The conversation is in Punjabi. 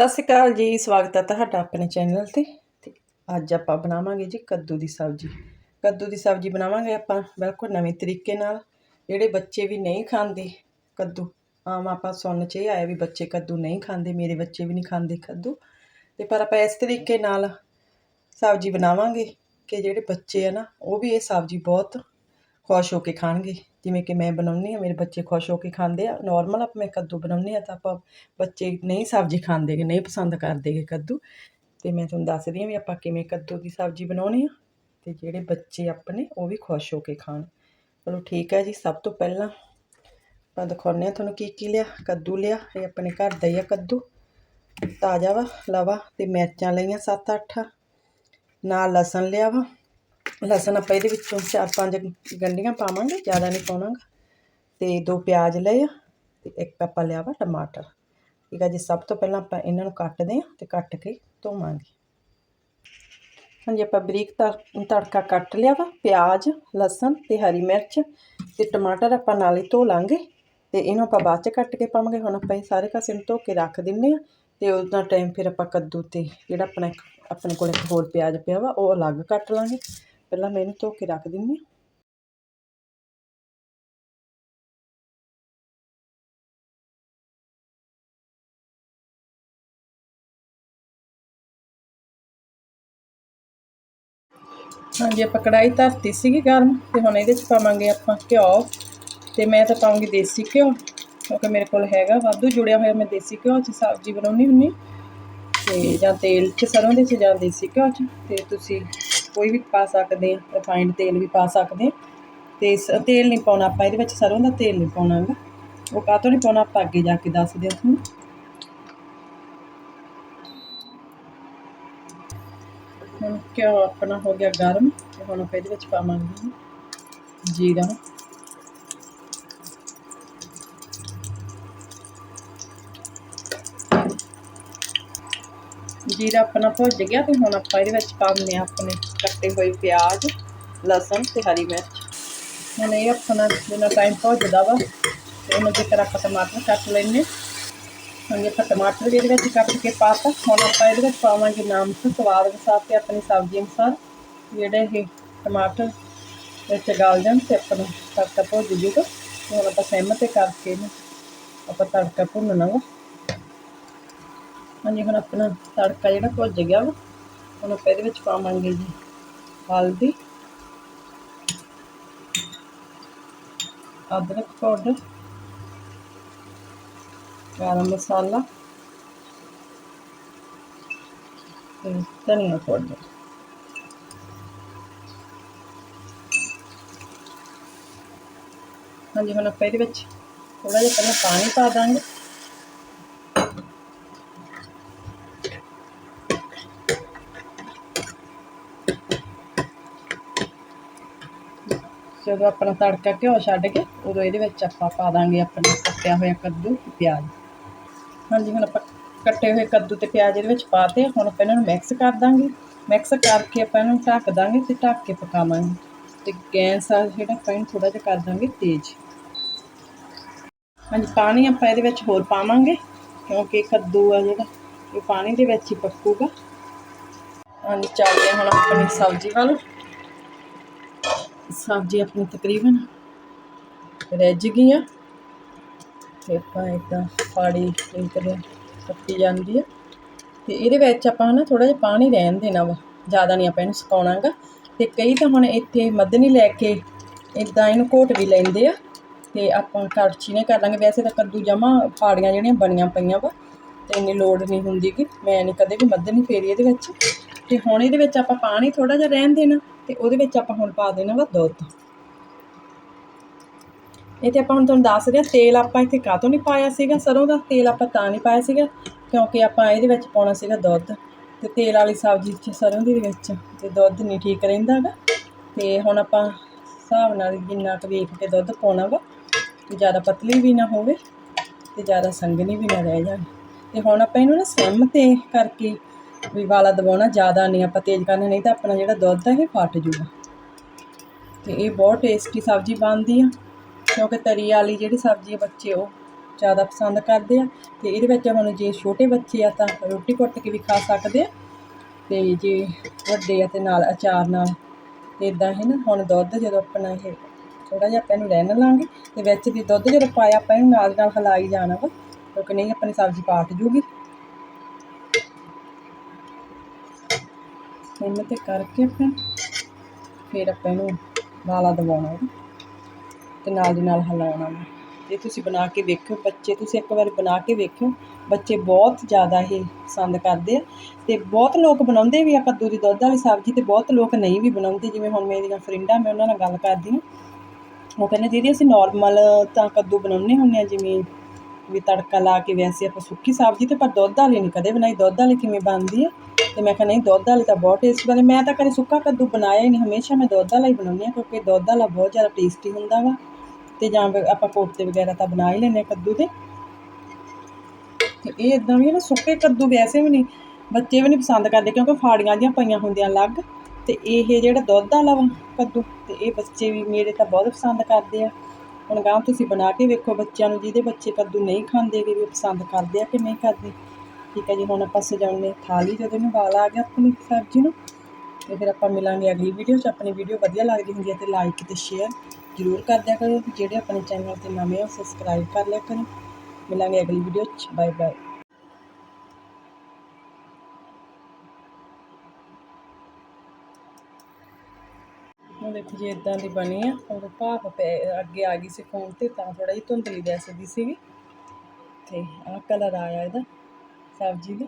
ਸਤਿ ਸ਼੍ਰੀ ਅਕਾਲ ਜੀ, ਸਵਾਗਤ ਹੈ ਤੁਹਾਡਾ ਆਪਣੇ ਚੈਨਲ ਤੇ। ਤੇ ਅੱਜ ਆਪਾਂ ਬਣਾਵਾਂਗੇ ਜੀ ਕੱਦੂ ਦੀ ਸਬਜ਼ੀ। ਕੱਦੂ ਦੀ ਸਬਜ਼ੀ ਬਣਾਵਾਂਗੇ ਆਪਾਂ ਬਿਲਕੁਲ ਨਵੇਂ ਤਰੀਕੇ ਨਾਲ। ਜਿਹੜੇ ਬੱਚੇ ਵੀ ਨਹੀਂ ਖਾਂਦੇ ਕੱਦੂ, ਆਮ ਆਪਾਂ ਸੁਣਨ 'ਚ ਇਹ ਆਇਆ ਵੀ ਬੱਚੇ ਕੱਦੂ ਨਹੀਂ ਖਾਂਦੇ, ਮੇਰੇ ਬੱਚੇ ਵੀ ਨਹੀਂ ਖਾਂਦੇ ਕੱਦੂ। ਤੇ ਪਰ ਆਪਾਂ ਇਸ ਤਰੀਕੇ ਨਾਲ ਸਬਜ਼ੀ ਬਣਾਵਾਂਗੇ ਕਿ ਜਿਹੜੇ ਬੱਚੇ ਆ ਨਾ, ਉਹ ਵੀ ਇਹ ਸਬਜ਼ੀ ਬਹੁਤ ਖੁਸ਼ ਹੋ ਕੇ ਖਾਣਗੇ। ਜਿਵੇਂ ਕਿ ਮੈਂ ਬਣਾਉਂਦੀ ਹਾਂ, ਮੇਰੇ ਬੱਚੇ ਖੁਸ਼ ਹੋ ਕੇ ਖਾਂਦੇ ਆ। ਨੋਰਮਲ ਆਪਾਂ ਮੈਂ ਕੱਦੂ ਬਣਾਉਂਦੀ ਹਾਂ ਤਾਂ ਆਪਾਂ ਬੱਚੇ ਨਹੀਂ ਸਬਜ਼ੀ ਖਾਂਦੇ ਗੇ, ਨਹੀਂ ਪਸੰਦ ਕਰਦੇ ਗੇ ਕੱਦੂ। ਅਤੇ ਮੈਂ ਤੁਹਾਨੂੰ ਦੱਸਦੀ ਹਾਂ ਵੀ ਆਪਾਂ ਕਿਵੇਂ ਕੱਦੂ ਦੀ ਸਬਜ਼ੀ ਬਣਾਉਣੀ ਆ ਅਤੇ ਜਿਹੜੇ ਬੱਚੇ ਆਪਣੇ ਉਹ ਵੀ ਖੁਸ਼ ਹੋ ਕੇ ਖਾਣ। ਚਲੋ ਠੀਕ ਹੈ ਜੀ, ਸਭ ਤੋਂ ਪਹਿਲਾਂ ਆਪਾਂ ਦਿਖਾਉਂਦੇ ਹਾਂ ਤੁਹਾਨੂੰ ਕੀ ਕੀ ਲਿਆ, ਕੱਦੂ ਲਿਆ, ਇਹ ਆਪਣੇ ਘਰ ਦਾ ਹੀ ਆ ਕੱਦੂ। ਤਾਜ਼ਾ ਵਾ, ਲਵਾ ਤੇ ਮਿਰਚਾਂ ਲਈਆਂ 7-8 ਨਾਲ ਲਸਣ ਲਿਆ ਵਾ। ਲਸਣ ਆਪਾਂ ਇਹਦੇ ਵਿੱਚੋਂ ਚਾਰ ਪੰਜ ਗੰਢੀਆਂ ਪਾਵਾਂਗੇ, ਜ਼ਿਆਦਾ ਨਹੀਂ ਪਾਉਣਾਗਾ। ਤੇ ਦੋ ਪਿਆਜ਼ ਲਏ ਆ, ਤੇ ਇੱਕ ਆਪਾਂ ਲਿਆ ਵਾ ਟਮਾਟਰ। ਠੀਕ ਆ ਜੀ, ਸਭ ਤੋਂ ਪਹਿਲਾਂ ਆਪਾਂ ਇਹਨਾਂ ਨੂੰ ਕੱਟਦੇ ਆ ਤੇ ਕੱਟ ਕੇ ਧੋਵਾਂਗੇ। ਹਾਂਜੀ, ਆਪਾਂ ਬਰੀਕ ਤੜ- ਤੜਕਾ ਕੱਟ ਲਿਆ ਵਾ, ਪਿਆਜ਼, ਲਸਣ ਤੇ ਹਰੀ ਮਿਰਚ ਤੇ ਟਮਾਟਰ ਆਪਾਂ ਨਾਲ ਹੀ ਧੋ ਲਾਂਗੇ। ਤੇ ਇਹਨੂੰ ਆਪਾਂ ਬਾਅਦ ਚ ਕੱਟ ਕੇ ਪਾਵਾਂਗੇ, ਹੁਣ ਆਪਾਂ ਇਹ ਸਾਰੇ ਕਾਸੇ ਨੂੰ ਧੋ ਕੇ ਰੱਖ ਦਿੰਨੇ ਆ। ਤੇ ਉਹਦਾ ਟਾਈਮ ਫਿਰ ਆਪਾਂ ਕੱਦੂ ਤੇ ਜਿਹੜਾ ਆਪਣਾ ਇੱਕ- ਆਪਣੇ ਕੋਲ ਇੱਕ ਹੋਰ ਪਿਆਜ਼ ਪਿਆ ਵਾ, ਉਹ ਅਲੱਗ ਕੱਟ ਲਾਂਗੇ। ਪਹਿਲਾਂ ਮੈਂ ਇਹਨੂੰ ਧੋ ਕੇ ਰੱਖ ਦਿੰਨੀ ਆ ਹਾਂਜੀ, ਆਪਾਂ ਕੜਾਈ ਧਰਤੀ ਸੀਗੀ ਗਰਮ ਤੇ ਹੁਣ ਇਹਦੇ ਚ ਪਾਵਾਂਗੇ ਆਪਾਂ ਘਿਓ ਤੇ ਮੈਂ ਤਾਂ ਪਾਉਂਗੀ ਦੇਸੀ ਘਿਓ ਕਿਉਂਕਿ ਮੇਰੇ ਕੋਲ ਹੈਗਾ ਵਾਧੂ ਜੁੜਿਆ ਹੋਇਆ ਮੈਂ ਦੇਸੀ ਘਿਓ 'ਚ ਸਬਜ਼ੀ ਬਣਾਉਣੀ ਹੁੰਦੀ। ਤੇ ਜਾਂ ਤੇਲ 'ਚ ਸਰੋਂ ਦੇ 'ਚ ਜਾਂ ਦੇਸੀ ਘਿਓ 'ਚ ਤੇ ਤੁਸੀਂ ਕੋਈ ਵੀ ਪਾ ਸਕਦੇ ਆ ਰਿਫਾਈਨਡ ਤੇਲ ਵੀ ਪਾ ਸਕਦੇ ਆ ਤੇ ਤੇਲ ਨਹੀਂ ਪਾਉਣਾ ਆਪਾਂ, ਇਹਦੇ ਵਿੱਚ ਸਰੋਂ ਦਾ ਤੇਲ ਨਹੀਂ ਪਾਉਣਾ ਹੈਗਾ। ਉਹ ਕਾਹਤੋਂ ਨਹੀਂ ਪਾਉਣਾ, ਆਪਾਂ ਅੱਗੇ ਜਾ ਕੇ ਦੱਸਦੇ ਆ ਤੁਹਾਨੂੰ। ਹੁਣ ਘਿਓ ਆਪਣਾ ਹੋ ਗਿਆ ਗਰਮ ਹੁਣ ਆਪਾਂ ਇਹਦੇ ਵਿੱਚ ਪਾਵਾਂਗੇ ਜੀਰਾ। ਜੀਰਾ ਆਪਣਾ ਭੁੱਜ ਗਿਆ ਤੇ ਹੁਣ ਆਪਾਂ ਇਹਦੇ ਵਿੱਚ ਪਾਉਂਦੇ ਆ ਆਪਣੇ ਕੱਟੇ ਹੋਏ ਪਿਆਜ਼, ਲਸਣ ਤੇ ਹਰੀ ਮਿਰਚ। ਹੁਣ ਇਹ ਆਪਣਾ ਜਿੰਨਾ ਟਾਈਮ ਭੁੱਜਦਾ ਵਾ, ਤੇ ਉਹਨੂੰ ਜੇਕਰ ਆਪਾਂ ਟਮਾਟਰ ਕੱਟ ਲੈਣੇ ਹਾਂਜੀ ਆਪਾਂ ਟਮਾਟਰ ਵੀ ਇਹਦੇ ਵਿੱਚ ਕੱਟ ਕੇ ਪਾਤਾ, ਹੁਣ ਆਪਾਂ ਇਹਦੇ ਵਿੱਚ ਪਾਵਾਂਗੇ ਨਮਕ, ਸਵਾਦ ਅਨੁਸਾਰ ਤੇ ਆਪਣੀ ਸਬਜ਼ੀ ਅਨੁਸਾਰ। ਜਿਹੜੇ ਇਹ ਟਮਾਟਰ ਵਿੱਚ ਗਲ ਜਾਣ ਤੇ ਆਪਣਾ ਤੜਕਾ ਭੁੱਜ ਜੂਗਾ ਹੁਣ ਆਪਾਂ ਸਹਿਮਤ ਕਰਕੇ ਇਹਨੂੰ ਆਪਾਂ ਤੜਕਾ ਭੁੰਨਣਾ ਵਾ। ਹਾਂਜੀ, ਹੁਣ ਆਪਣਾ ਤੜਕਾ ਜਿਹੜਾ ਭੁੱਜ ਗਿਆ ਵਾ, ਹੁਣ ਆਪਾਂ ਇਹਦੇ ਵਿੱਚ ਪਾਵਾਂਗੇ ਜੀ ਹਲਦੀ, ਅਦਰਕ ਪਾਊਡਰ ਗਰਮ ਮਸਾਲਾ ਤੇ ਧਨੀਆ ਪਾਊਡਰ ਹਾਂਜੀ, ਹੁਣ ਆਪਾਂ ਇਹਦੇ ਵਿੱਚ ਥੋੜਾ ਜਿਹਾ ਪਹਿਲਾਂ ਪਾਣੀ ਪਾ ਦਾਂਗੇ। ਜਦੋਂ ਆਪਣਾ ਤੜਕਾ ਘਿਓ ਛੱਡ ਕੇ, ਉਦੋਂ ਇਹਦੇ ਵਿੱਚ ਆਪਾਂ ਪਾ ਦਾਂਗੇ ਆਪਣਾ ਕੱਟਿਆ ਹੋਇਆ ਕੱਦੂ ਪਿਆਜ਼। ਹਾਂਜੀ, ਹੁਣ ਆਪਾਂ ਕੱਟੇ ਹੋਏ ਕੱਦੂ ਤੇ ਪਿਆਜ਼ ਇਹਦੇ ਵਿੱਚ ਪਾਤੇ ਹੁਣ ਆਪਾਂ ਇਹਨਾਂ ਨੂੰ ਮਿਕਸ ਕਰ ਦਾਂਗੇ। ਮਿਕਸ ਕਰਕੇ ਆਪਾਂ ਇਹਨਾਂ ਨੂੰ ਢੱਕ ਦਾਂਗੇ ਤੇ ਢੱਕ ਕੇ ਪਕਾਵਾਂਗੇ। ਤੇ ਗੈਸ ਆ ਜਿਹੜਾ, ਆਪਾਂ ਇਹਨੂੰ ਥੋੜਾ ਜਿਹਾ ਕਰ ਦਾਂਗੇ ਤੇਜ਼। ਹਾਂਜੀ, ਪਾਣੀ ਆਪਾਂ ਇਹਦੇ ਵਿੱਚ ਹੋਰ ਪਾਵਾਂਗੇ, ਕਿਉਂਕਿ ਕੱਦੂ ਆ ਜਿਹੜਾ, ਇਹ ਪਾਣੀ ਦੇ ਵਿੱਚ ਹੀ ਪੱਕੂਗਾ। ਹਾਂਜੀ, ਚੱਲਦੇ ਹੁਣ ਆਪਣੀ ਸਬਜ਼ੀ ਵੱਲ। ਸਬਜ਼ੀ ਆਪਣੀ ਤਕਰੀਬਨ ਰਿੱਝ ਗਈ ਆ। ਤੇ ਆਪਾਂ ਇਦਾਂ ਫਾੜੀ ਇੰਕਰੇ ਕੱਟੀ ਜਾਂਦੀ ਆ। ਤੇ ਇਹਦੇ ਵਿੱਚ ਆਪਾਂ ਨਾ ਥੋੜਾ ਜਿਹਾ ਪਾਣੀ ਰਹਿਣ ਦੇਣਾ ਵਾ, ਜ਼ਿਆਦਾ ਨਹੀਂ ਆਪਾਂ ਇਹਨੂੰ ਸੁਕਾਉਣਾਗਾ। ਤੇ ਕਈ ਤਾਂ ਹੁਣ ਇੱਥੇ ਮੱਧਨੀ ਲੈ ਕੇ ਇਦਾਂ ਇਹਨੂੰ ਘੋਟ ਵੀ ਲੈਂਦੇ ਆ। ਤੇ ਆਪਾਂ ਕੜਛੀ ਨੇ ਕਰ ਲਾਂਗੇ। ਵੈਸੇ ਤਾਂ ਕੱਦੂ ਜਮਾ ਪਾੜੀਆਂ ਜਿਹੜੀਆਂ ਬਣੀਆਂ ਪਈਆਂ ਵਾ, ਤੇ ਇੰਨੀ ਲੋੜ ਨਹੀਂ ਹੁੰਦੀ ਕਿ ਮੈਂ ਨਹੀਂ ਕਦੇ ਵੀ ਮੱਧਨੀ ਫੇਰੀ ਇਹਦੇ ਵਿੱਚ। ਤੇ ਹੁਣ ਇਹਦੇ ਵਿੱਚ ਆਪਾਂ ਪਾਣੀ ਥੋੜਾ ਜਿਹਾ ਰਹਿਣ ਦੇਣਾ। ਤੇ ਉਹਦੇ ਵਿੱਚ ਆਪਾਂ ਹੁਣ ਪਾ ਦੇਣਾ ਵਾ ਦੁੱਧ। ਇਹ ਤੇ ਆਪਾਂ ਹੁਣ ਤੁਹਾਨੂੰ ਦੱਸ ਰਿਹਾ, ਤੇਲ ਆਪਾਂ ਇੱਥੇ ਕਾਹਤੋਂ ਨਹੀਂ ਪਾਇਆ ਸੀਗਾ? ਸਰੋਂ ਦਾ ਤੇਲ ਆਪਾਂ ਤਾਂ ਨਹੀਂ ਪਾਇਆ ਸੀਗਾ, ਕਿਉਂਕਿ ਆਪਾਂ ਇਹਦੇ ਵਿੱਚ ਪਾਉਣਾ ਸੀਗਾ ਦੁੱਧ। ਤੇ ਤੇਲ ਵਾਲੀ ਸਬਜ਼ੀ 'ਚ ਸਰੋਂ ਦੇ ਵਿੱਚ ਤੇ ਦੁੱਧ ਨਹੀਂ ਠੀਕ ਰਹਿੰਦਾ ਹੈਗਾ ਤੇ ਹੁਣ ਆਪਾਂ ਹਿਸਾਬ ਨਾਲ ਜਿੰਨਾ ਕੁ ਵੇਖ ਕੇ ਦੁੱਧ ਪਾਉਣਾ ਵਾ, ਤੇ ਜ਼ਿਆਦਾ ਪਤਲੀ ਵੀ ਨਾ ਹੋਵੇ ਤੇ ਜ਼ਿਆਦਾ ਸੰਘਣੀ ਵੀ ਨਾ ਰਹਿ ਜਾਵੇ। ਤੇ ਹੁਣ ਆਪਾਂ ਇਹਨੂੰ ਨਾ ਸਿਮ ਤੇ ਕਰਕੇ ਵੀ ਵਾਲਾ ਦਬਾਉਣਾ ਜ਼ਿਆਦਾ ਨਹੀਂ, ਆਪਾਂ ਤੇਜ਼ ਕਰਨਾ, ਨਹੀਂ ਤਾਂ ਆਪਣਾ ਜਿਹੜਾ ਦੁੱਧ ਹੈ ਇਹ ਫਟ ਜੂਗਾ ਤੇ ਇਹ ਬਹੁਤ ਟੇਸਟੀ ਸਬਜ਼ੀ ਬਣਦੀ ਆ, ਕਿਉਂਕਿ ਤਰੀ ਵਾਲੀ ਜਿਹੜੀ ਸਬਜ਼ੀ ਆ ਬੱਚੇ ਉਹ ਜ਼ਿਆਦਾ ਪਸੰਦ ਕਰਦੇ ਆ, ਤੇ ਇਹਦੇ ਵਿੱਚ ਹੁਣ ਜੇ ਛੋਟੇ ਬੱਚੇ ਆ ਤਾਂ ਰੋਟੀ ਕੁੱਟ ਕੇ ਵੀ ਖਾ ਸਕਦੇ ਆ। ਤੇ ਜੇ ਵੱਡੇ ਆ ਤੇ ਨਾਲ ਅਚਾਰ ਨਾਲ ਇਦਾਂ ਹੈ ਨਾ, ਹੁਣ ਦੁੱਧ ਜਦੋਂ ਆਪਣਾ ਇਹ ਥੋੜਾ ਜਿਹਾ ਆਪਾਂ ਇਹਨੂੰ ਰਹਿਣ ਲਾਂਗੇ, ਤੇ ਵਿੱਚ ਦੀ ਦੁੱਧ ਜਦੋਂ ਪਾਇਆ ਆਪਾਂ ਇਹਨੂੰ ਨਾਲ ਨਾਲ ਹਿਲਾਈ ਜਾਣਾ ਵਾ ਕਿਉਂਕਿ ਨਹੀਂ, ਆਪਣੀ ਸਬਜ਼ੀ ਪਾਟ ਜੂਗੀ। ਇਹਨਾਂ ਤੇ ਕਰਕੇ ਫਿਰ ਫਿਰ ਆਪਾਂ ਇਹਨੂੰ ਵਾਲਾ ਦਵਾਉਣਾ ਵਾ ਤੇ ਨਾਲ ਦੀ ਨਾਲ ਹਿਲਾਉਣਾ ਵਾ ਇਹ ਤੁਸੀਂ ਬਣਾ ਕੇ ਵੇਖਿਓ ਬੱਚੇ, ਤੁਸੀਂ ਇੱਕ ਵਾਰ ਬਣਾ ਕੇ ਵੇਖਿਓ, ਬੱਚੇ ਬਹੁਤ ਜ਼ਿਆਦਾ ਇਹ ਪਸੰਦ ਕਰਦੇ ਆ। ਤੇ ਬਹੁਤ ਲੋਕ ਬਣਾਉਂਦੇ ਵੀ ਆ ਕੱਦੂ ਦੀ ਦੁੱਧ ਵਾਲੀ ਸਬਜ਼ੀ ਤੇ ਬਹੁਤ ਲੋਕ ਨਹੀਂ ਵੀ ਬਣਾਉਂਦੇ। ਜਿਵੇਂ ਹੁਣ ਮੇਰੀਆਂ ਫਰੈਂਡਾਂ, ਮੈਂ ਉਹਨਾਂ ਨਾਲ ਗੱਲ ਕਰਦੀ ਹਾਂ। ਉਹ ਕਹਿੰਦੇ, ਦੀਦੀ, ਅਸੀਂ ਨਾਰਮਲ ਤਾਂ ਕੱਦੂ ਬਣਾਉਂਦੇ ਹੁੰਦੇ ਆ ਜਿਵੇਂ ਵੀ ਤੜਕਾ ਲਾ ਕੇ ਵੈਸੇ ਆਪਾਂ ਸੁੱਕੀ ਸਬਜ਼ੀ ਤੇ, ਪਰ ਦੁੱਧ ਵਾਲੀ ਨਹੀਂ ਕਦੇ ਬਣਾਈ। ਦੁੱਧ ਵਾਲੀ ਕਿਵੇਂ ਬਣਦੀ ਆ? ਤੇ ਮੈਂ ਕਿਹਾ ਨਹੀਂ, ਦੁੱਧ ਵਾਲੀ ਤਾਂ ਬਹੁਤ ਟੇਸਟੀ ਬਣਦੀ ਮੈਂ ਤਾਂ ਕਦੇ ਸੁੱਕਾ ਕੱਦੂ ਬਣਾਇਆ ਹੀ ਨਹੀਂ, ਹਮੇਸ਼ਾ ਮੈਂ ਦੁੱਧ ਵਾਲਾ ਹੀ ਬਣਾਉਂਦੀ ਆ ਕਿਉਂਕਿ ਦੁੱਧ ਵਾਲਾ ਬਹੁਤ ਜ਼ਿਆਦਾ ਟੇਸਟੀ ਹੁੰਦਾ ਵਾ। ਤੇ ਜਾਂ ਆਪਾਂ ਕੋਫਤੇ ਵਗੈਰਾ ਤਾਂ ਬਣਾ ਹੀ ਲੈਂਦੇ ਆ ਕੱਦੂ ਦੇ। ਤੇ ਇਹ ਇਦਾਂ ਵੀ ਆ ਨਾ, ਸੁੱਕੇ ਕੱਦੂ ਵੈਸੇ ਵੀ ਨਹੀਂ, ਬੱਚੇ ਵੀ ਨਹੀਂ ਪਸੰਦ ਕਰਦੇ, ਕਿਉਂਕਿ ਫਾੜੀਆਂ ਜਿਹੀਆਂ ਪਈਆਂ ਹੁੰਦੀਆਂ ਅਲੱਗ। ਤੇ ਇਹ ਜਿਹੜਾ ਦੁੱਧ ਵਾਲਾ ਵਾ ਕੱਦੂ, ਤੇ ਇਹ ਬੱਚੇ ਵੀ ਮੇਰੇ ਤਾਂ ਬਹੁਤ ਪਸੰਦ ਕਰਦੇ ਆ। ਹੁਣ ਗਾਂ ਤੁਸੀਂ ਬਣਾ ਕੇ ਵੇਖੋ ਬੱਚਿਆਂ ਨੂੰ, ਜਿਹਦੇ ਬੱਚੇ ਕੱਦੂ ਨਹੀਂ ਖਾਂਦੇ ਕਿ ਵੀ ਪਸੰਦ ਕਰਦੇ ਆ ਕਿ ਨਹੀਂ ਕਰਦੇ। ਠੀਕ ਹੈ ਜੀ, ਹੁਣ ਆਪਾਂ ਸਜਾਉਣੇ ਥਾਲੀ, ਜਦੋਂ ਨੂੰ ਵਾਲ ਆ ਗਿਆ ਆਪਣੀ ਸਬਜ਼ੀ ਨੂੰ, ਤੇ ਫਿਰ ਆਪਾਂ ਮਿਲਾਂਗੇ ਅਗਲੀ ਵੀਡੀਓ 'ਚ। ਆਪਣੀ ਵੀਡੀਓ ਵਧੀਆ ਲੱਗਦੀ ਹੁੰਦੀ ਹੈ ਤੇ ਲਾਈਕ ਤੇ ਸ਼ੇਅਰ ਜ਼ਰੂਰ ਕਰ ਦਿਆ ਕਰੋ ਜਿਹੜੇ ਆਪਣੇ ਚੈਨਲ ਤੇ ਨਵੇਂ ਹੋ ਸਬਸਕ੍ਰਾਈਬ ਕਰ ਲਿਆ ਕਰੋ। ਮਿਲਾਂਗੇ ਅਗਲੀ ਵੀਡੀਓ 'ਚ। ਬਾਏ ਬਾਏ ਉਹ ਦੇਖੋ ਜੀ ਇਦਾਂ ਦੀ ਬਣੀ ਆ ਔਰ ਭਾਪ ਪੈ, ਅੱਗੇ ਆ ਗਈ ਸੀ ਫੋਨ ਤੇ ਤਾਂ ਥੋੜਾ ਜਿਹੀ ਧੁੰਦਲੀ ਦਿਸਦੀ ਸੀਗੀ। ਤੇ ਆਹ ਕਲਰ ਆਇਆ ਇਹਦਾ ਸਬਜ਼ੀ ਦਾ।